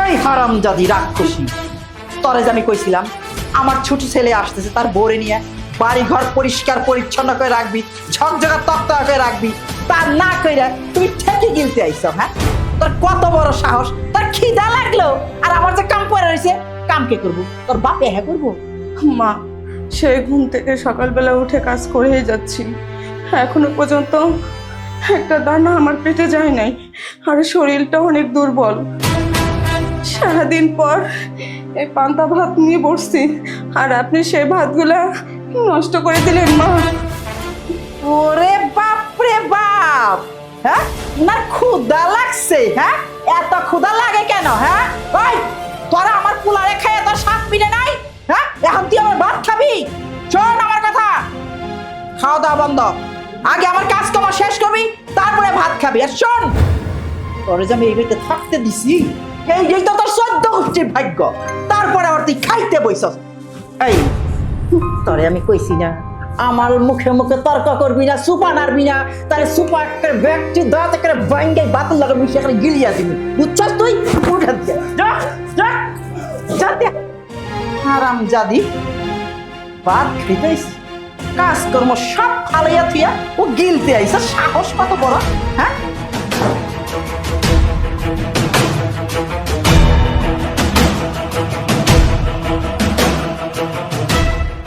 ওই হারাম জাদি রাক্ষসী, তরে যে আমি কইছিলাম, আমার ছোট ছেলে আসতেছে তার বোরে নিয়ে বাড়ি ঘর পরিষ্কার পরিচ্ছন্ন করে রাখবি ঝকঝকা তক্তা করে রাখবি তা না কইরা তুই ঠেকে গিলতে আইছ হ্যাঁ? তোর কত বড় সাহস, তোর খিদা লাগল, আর আমার যে কাম পড়ে রয়েছে কাম কে করব? তোর বাপে হ্যাঁ করব? মা, সেই ঘুম থেকে সকালবেলা উঠে কাজ করেই যাচ্ছি। এখনও পর্যন্ত একটা দানা আমার পেটে যায় নাই, আর শরীরটা অনেক দুর্বল। সারাদিন পর এই পান্তা ভাত নিয়ে বসছি। আর আপনি সেই ভাতগুলা নষ্ট করে দিলেন মা। ওরে বাপ রে বাপ! হ্যাঁ? না ক্ষুদা লাগছে হ্যাঁ? এত ক্ষুদা লাগে কেন হ্যাঁ? ওই, তোরা আমার পোলারে খাইয়ে তোর সাত মিলে নাই হ্যাঁ? এখন তুই আমার ভাত খাবি? শোন আমার কথা। খাওয়া দাওয়া বন্ধ। আগে আমার কাজ কামা শেষ করবি, তারপরে ভাত খাবি। আর শোন, তোরে যে আমি এই বাড়িতে থাকতে দিছি এই তো তোর চোদ্দ গোষ্ঠীর ভাগ্য। তারপরে আবার তুই খাইতে বইছস। এই, তরে আমি কইছি না, আমার মুখে মুখে তর্ক করবি না, সুপা নারবি না, তাহলে সুপা ব্যক্তি দাঁত ভাঙ্গে বাতিল মিশে এখানে গিলিয়া দিবি। বুঝছস তুই? উঠে দিয়ে দিয়ে জাদি খাইতেইস কাজকর্ম সব ফালাইয়া থুইয়া ও গিলতে আইসা। সাহস কত বড় হ্যাঁ?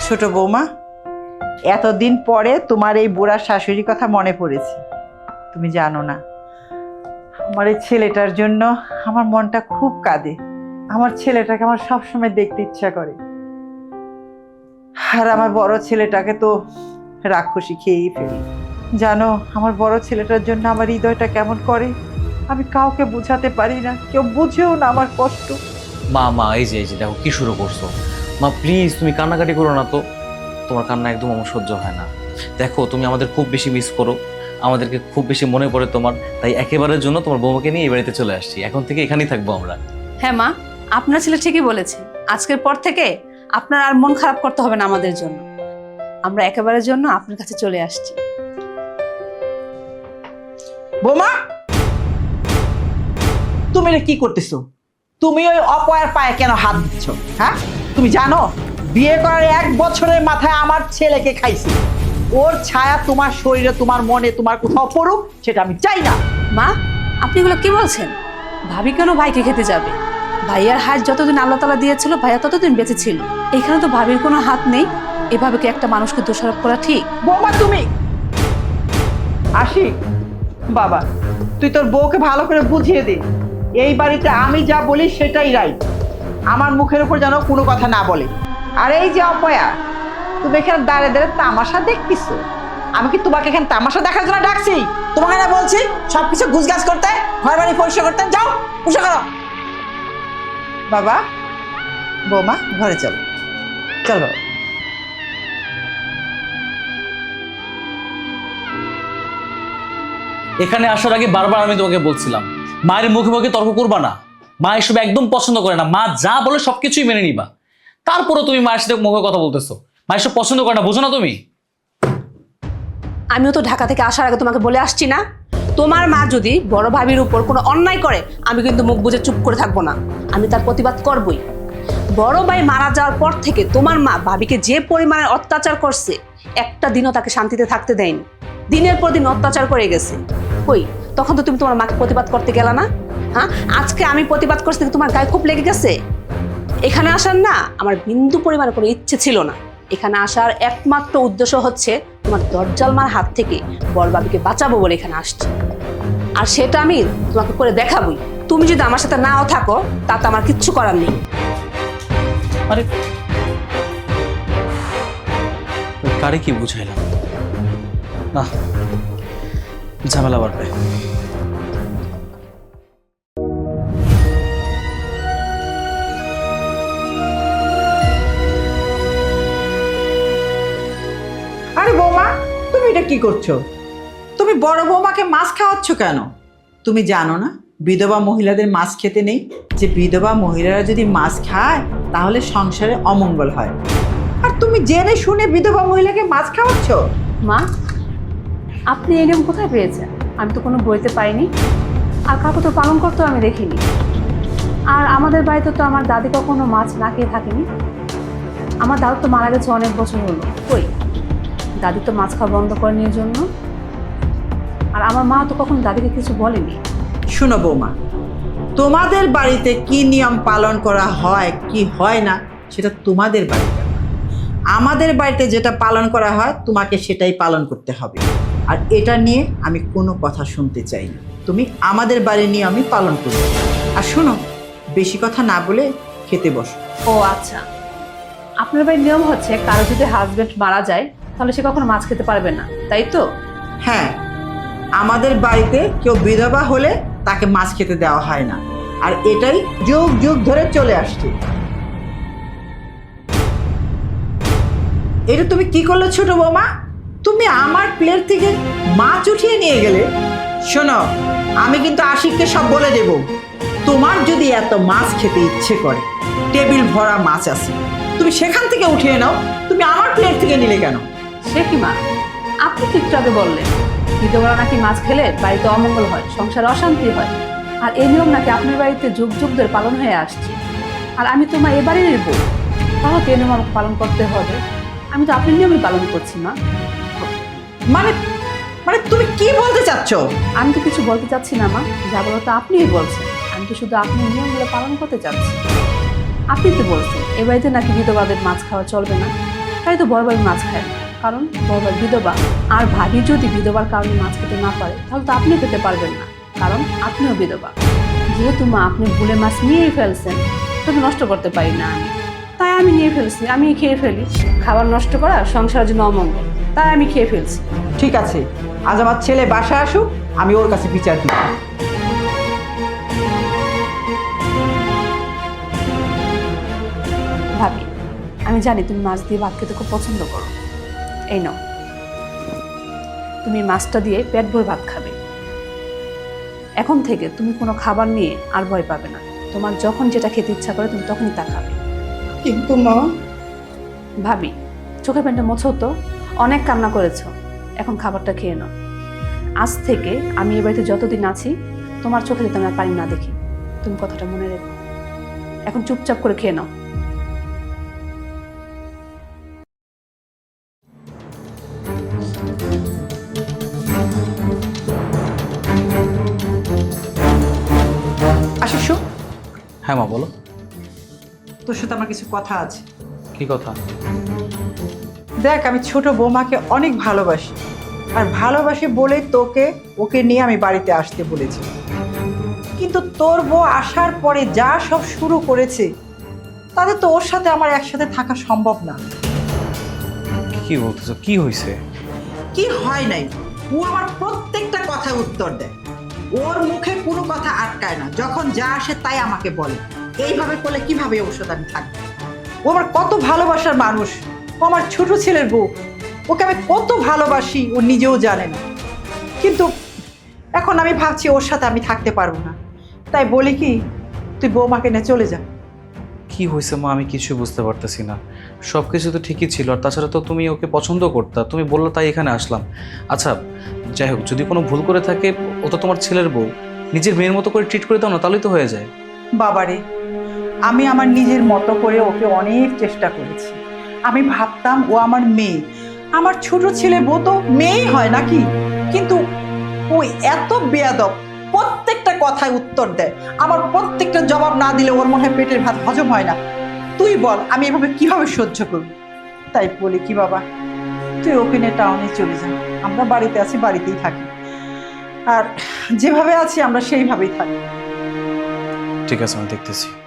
ছোট বৌমা, এতদিন পরে তোমার এই বুড়া শাশুড়ির কথা মনে পড়েছে। তুমি জানো না, আমার এই ছেলেটার জন্য আমার মনটা খুব কাঁদে। আমার ছেলেটাকে আমার সবসময় দেখতে ইচ্ছা করে। আর আমার বড় ছেলেটাকে তো রাক্ষসী খেয়েই ফেলি। জানো, আমার বড় ছেলেটার জন্য আমার হৃদয়টা কেমন করে? আমি কাউকে বোঝাতে পারি না, কেউ বুঝেও না আমার কষ্ট। মা মা, এই যে এই যে, দেখো কি শুরু করছ। মা প্লিজ তুমি কান্নাকাটি করো না তো। তোমার কান্না একদম আমার সহ্য হয় না। দেখো তুমি আমাদের খুব বেশি মিস করো। আমাদেরকে খুব বেশি মনে পড়ে তোমার। তাই একেবারের জন্য তোমার বৌমাকে নিয়ে এই বাড়িতে চলে আসছি। এখন থেকে এখানেই থাকব আমরা। হ্যাঁ মা আপনার ছেলে ঠিকই বলেছে। আজকের পর থেকে আপনার আর মন খারাপ করতে হবে না আমাদের জন্য। আমরা একেবারের জন্য আপনার কাছে চলে আসছি। বোমা! তুমি এটা কি করতেছো? তুমি ওই অপয়ার পায়ে কেন হাত দিচ্ছ? হ্যাঁ? তুমি জানো বিয়ে করার এক বছরের মাথায় আমার ছেলেকে খাইছি। ওর ছায়া তোমার শরীরে তোমার মনে তোমার কোথাও পড়ুক সেটা আমি চাই না। মা আপনি এগুলো কি বলছেন? ভাবি কেন ভাইকে খেতে যাবে? ভাইয়ার হাত যতদিন আল্লাহ তালা দিয়েছিল ভাইয়া ততদিন বেঁচে ছিল। এখানে তো ভাবির কোনো হাত নেই। এভাবে কি একটা মানুষকে দোষারোপ করা ঠিক? বৌমা তুমি? আসি। বাবা তুই তোর বউকে ভালো করে বুঝিয়ে দে। এই বাড়িতে আমি যা বলি সেটাই রাইট আমার মুখের উপর যেন কোনো কথা না বলে। আর এই যে অপয়া, তুমি এখানে দাঁড়িয়ে দাঁড়িয়ে তামাশা দেখতেছো? আমি কি তোমাকে এখানে তামাশা দেখার জন্য ডাকছি? তোমাকে না বলছি, সবকিছু গুছগাছ করতে ঘর বাড়ি পরিষ্কার করতে? যাও পরিষ্কার করো। বাবা, বৌমা, ঘরে চলো। চল, বাবা। এখানে আসার আগে বারবার আমি তোমাকে বলছিলাম, মায়ের মুখে মুখে তর্ক করবা না। মা এসব একদম পছন্দ করে না। মা যা বলে সবকিছুই মেনে নিবা। তারপরও তুমি মায়ের সাথে মুখে কথা বলতেছো। মা এসব পছন্দ করে না, বোঝো না তুমি? আমিও তো ঢাকা থেকে আসার আগে তোমাকে বলে আসছি না। তোমার মা যদি বড় ভাবির উপর কোনো অন্যায় করে, আমি কিন্তু মুখ বুঝে চুপ করে থাকব না। আমি তার প্রতিবাদ করবই। বড় ভাই মারা যাওয়ার পর থেকে তোমার মা ভাবিকে যে পরিমাণে অত্যাচার করছে, একটা দিনও তাকে শান্তিতে থাকতে দেয়নি। দিনের পর দিন অত্যাচার করে গেছে। কই, তখন তো তুমি তোমার মাকে প্রতিবাদ করতে গেলা না? হ্যাঁ? আজকে আমি প্রতিবাদ করছি তোমার গায়ে খুব লেগে গেছে। এখানে আসার না, আমার বিন্দু পরিমাণে কোনো ইচ্ছে ছিল না। এখানে আসার একমাত্র উদ্দেশ্য হচ্ছে তোমার দরজাল দরজালমার হাত থেকে বড়বাবিকে বাঁচাবো বলে এখানে আসছি। আর সেটা আমি তোমাকে করে দেখাবই। তুমি যদি আমার সাথে নাও থাকো, তাতে আমার কিচ্ছু করার নেই। আরে, কারে কি বুঝাইলাম? না ঝামেলা বাড়বে। এটা কি করছ? তুমি বড় বৌমাকে মাছ খাওয়াচ্ছ কেন? তুমি জানো না, বিধবা মহিলাদের মাছ খেতে নেই? যে বিধবা মহিলারা যদি মাছ খায়, তাহলে সংসারে অমঙ্গল হয়। আর তুমি জেনে শুনে বিধবা মহিলাকে মাছ খাওয়াচ্ছ? মা, আপনি এরকম কোথায় পেয়েছেন? আমি তো কোনো বইতে পাইনি। আর কাকু তো পালন করতেও আমি দেখিনি। আর আমাদের বাড়িতে তো আমার দাদি কখনো মাছ না খেয়ে থাকেনি। আমার দাদু তো মারা গেছে অনেক বছর হলো। কই? দাদি তো মাছ খাওয়া বন্ধ করেনি এর জন্য। আর আমার মা তো কখন দাদিকে কিছু বলেনি। শুনো বৌমা তোমাদের বাড়িতে কি নিয়ম পালন করা হয় কি হয় না সেটা তোমাদের বাড়িতে আমাদের বাড়িতে যেটা পালন করা হয় তোমাকে সেটাই পালন করতে হবে। আর এটা নিয়ে আমি কোনো কথা শুনতে চাই না। তুমি আমাদের বাড়ি নিয়ে আমি পালন করবে। আর শোনো বেশি কথা না বলে খেতে বসো। ও আচ্ছা। আপনার বাড়ির নিয়ম হচ্ছে কারও যদি হাজবেন্ড মারা যায় তাহলে সে কখনো মাছ খেতে পারবে না, তাই তো? হ্যাঁ আমাদের বাড়িতে কেউ বিধবা হলে তাকে মাছ খেতে দেওয়া হয় না। আর এটাই যুগ যুগ ধরে চলে আসছে। এটা তুমি কি করলে ছোট বৌমা? তুমি আমার প্লেট থেকে মাছ উঠিয়ে নিয়ে গেলে। শোনো, আমি কিন্তু আশিককে সব বলে দেব। তোমার যদি এত মাছ খেতে ইচ্ছে করে, টেবিল ভরা মাছ আছে, তুমি সেখান থেকে উঠিয়ে নাও, তুমি আমার প্লেট থেকে নিলে কেন? সে কি মা? আপনি একটু আগে বললেন বিধবারা নাকি মাছ খেলে বাড়িতে অমঙ্গল হয় সংসারে অশান্তি হয়। আর এই নিয়ম নাকি আপনার বাড়িতে যুগ যুগ ধরে পালন হয়ে আসছে। আর আমি তো মা এবারের বউ তাহলে তো এই নিয়ম আমাকে পালন করতে হবে? আমি তো আপনার নিয়মই পালন করছি মা। মানে মানে তুমি কি বলতে চাচ্ছ? আমি তো কিছু বলতে চাচ্ছি না মা। যা বলো তো আপনিই বলছেন। আমি তো শুধু আপনার নিয়মগুলো পালন করতে চাচ্ছি। আপনি তো বলছেন এ বাড়িতে নাকি বিধবাদের মাছ খাওয়া চলবে না। তাই তো বড় মাছ খায় না। কারণ বড় বিধবা। আর ভাবি যদি বিধবার কারণে মাছ খেতে না পারে তাহলে তো আপনি খেতে পারবেন না কারণ আপনিও বিধবা। যেহেতু মা আপনি ভুলে মাছ নিয়েই ফেলছেন তোকে নষ্ট করতে পারি না আমি। তাই আমি নিয়ে ফেলছি আমি খেয়ে ফেলি। খাবার নষ্ট করা সংসারের জন্য অমঙ্গল। তাই আমি খেয়ে ফেলছি। ঠিক আছে আজ আমার ছেলে বাসায় আসুক আমি ওর কাছে বিচার দিব। ভাবি আমি জানি তুমি মাছ দিয়ে ভাত খেতে খুব পছন্দ করো। এই নাও। তুমি মাছটা দিয়ে পেট ভরে ভাত খাবে। এখন থেকে তুমি কোনো খাবার নিয়ে আর ভয় পাবে না। তোমার যখন যেটা খেতে ইচ্ছা করে তুমি তখনই তা খাবে। কিন্তু মা। ভাবি চোখের প্যান্টটা মোছো তো। অনেক কান্না করেছ। এখন খাবারটা খেয়ে নাও। আজ থেকে আমি এ বাড়িতে যতদিন আছি তোমার চোখে যাতে আমি আর পানি না দেখি। তুমি কথাটা মনে রেখো। এখন চুপচাপ করে খেয়ে নাও। হ্যাঁ মা বলো। তোর সাথে আমার কিছু কথা আছে। কি কথা? দেখ আমি ছোট বৌমাকে অনেক ভালোবাসি। আর ভালোবাসি বলেই তোকে ওকে নিয়ে আমি বাড়িতে আসতে বলেছি। কিন্তু তোর বউ আসার পরে যা সব শুরু করেছে তাতে তো ওর সাথে আমার একসাথে থাকা সম্ভব না। কি বলতেছো? কি হয়েছে কি হয় নাই? ও আমার প্রত্যেকটা কথায় উত্তর দেয়। ওর মুখে কোনো কথা আটকায় না। যখন যা আসে তাই আমাকে বলে। এইভাবে করলে কীভাবে ঔষধ আমি থাকব ও আমার কত ভালোবাসার মানুষ। ও আমার ছোট ছেলের বউ। ওকে আমি কত ভালোবাসি, ও নিজেও জানে না। কিন্তু এখন আমি ভাবছি ওর সাথে আমি থাকতে পারব না। তাই বলি কি, তুই বৌমাকে নিয়ে চলে যা। কি হয়েছে মা, আমি কিছু বুঝতে পারতেছি না। সব কিছু তো ঠিকই ছিল, আর তাছাড়া তো তুমি ওকে পছন্দ করতা, তুমি বলল তাই এখানে আসলাম। আচ্ছা যাই হোক, যদি কোনো ভুল করে থাকে, ও তো তোমার ছেলের বউ, নিজের মেয়ের মতো করে ট্রিট করে দাও না, তাহলেই তো হয়ে যায়। বাবারে, আমি আমার নিজের মতো করে ওকে অনেক চেষ্টা করেছি। আমি ভাবতাম ও আমার মেয়ে। আমার ছোট ছেলে বউ তো মেয়েই হয় নাকি? কিন্তু ও এত বেয়াদব প্রত্যেকটা কথায় উত্তর দেয় আমার প্রত্যেকটা জবাব না দিলে ওর মনে হয় পেটের ভাত হজম হয় না। তুই বল, আমি এভাবে কীভাবে সহ্য করব? তাই বলি কি বাবা, তুই ওকে নিয়ে টাউনে চলে যা। আমরা বাড়িতে আছি, বাড়িতেই থাকি। আর যেভাবে আছি, আমরা সেইভাবেই থাকি। ঠিক আছে, আমি দেখতেছি।